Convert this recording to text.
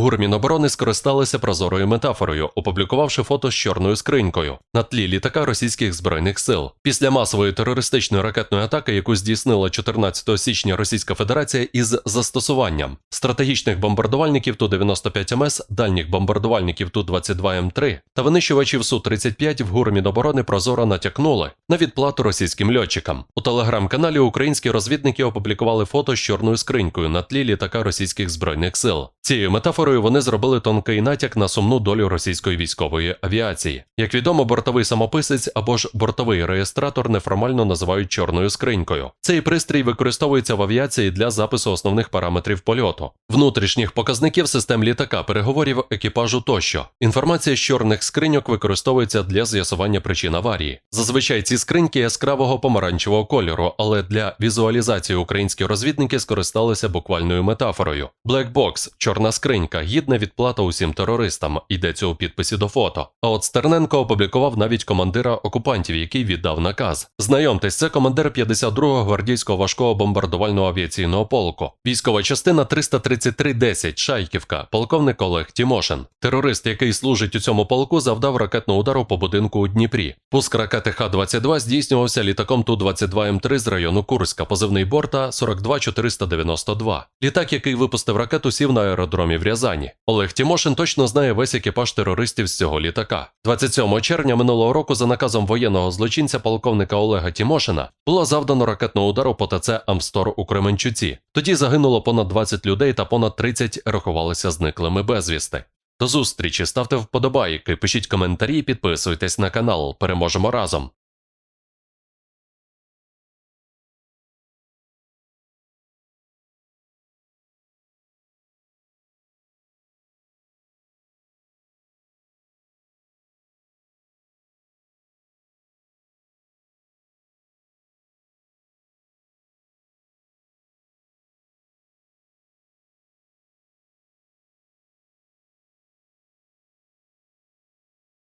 Гурміноборони скористалися прозорою метафорою, опублікувавши фото з чорною скринькою на тлі літака російських збройних сил. Після масової терористичної ракетної атаки, яку здійснила 14 січня Російська Федерація із застосуванням стратегічних бомбардувальників Ту-95МС, дальніх бомбардувальників Ту-22М3 та винищувачів Су-35 в Гурміноборони прозоро натякнули на відплату російським льотчикам. У телеграм-каналі українські розвідники опублікували фото з чорною скринькою на тлі літака російських збройних сил. Цією метафорою вони зробили тонкий натяк на сумну долю російської військової авіації. Як відомо, бортовий самописець або ж бортовий реєстратор неформально називають чорною скринькою. Цей пристрій використовується в авіації для запису основних параметрів польоту, внутрішніх показників систем літака, переговорів екіпажу тощо. Інформація з чорних скриньок використовується для з'ясування причин аварії. Зазвичай ці скриньки яскравого помаранчевого кольору, але для візуалізації українські розвідники скористалися буквальною метафорою. Black Box – чорна скринька, гідна відплата усім терористам, йдеться у підписі до фото. А от Стерненко опублікував навіть командира окупантів, який віддав наказ. Знайомтесь, це командир 52-го гвардійського важкого бомбардувального авіаційного полку. Військова частина 333-10 Шайківка, полковник Олег Тімошин. Терорист, який служить у цьому полку, завдав ракетного удару по будинку у Дніпрі. Пуск ракети Х-22 здійснювався літаком Ту-22М3 з району Курська, позивний борта 42492. Літак, який випустив ракету, сів на аеродромі в Рязані. Олег Тімошин точно знає весь екіпаж терористів з цього літака. 27 червня минулого року за наказом воєнного злочинця полковника Олега Тімошина було завдано ракетного удару по ТЦ Амстор у Кременчуці. Тоді загинуло понад 20 людей та понад 30 рахувалися зниклими безвісти. До зустрічі, ставте вподобайки, пишіть коментарі, підписуйтесь на канал. Переможемо разом.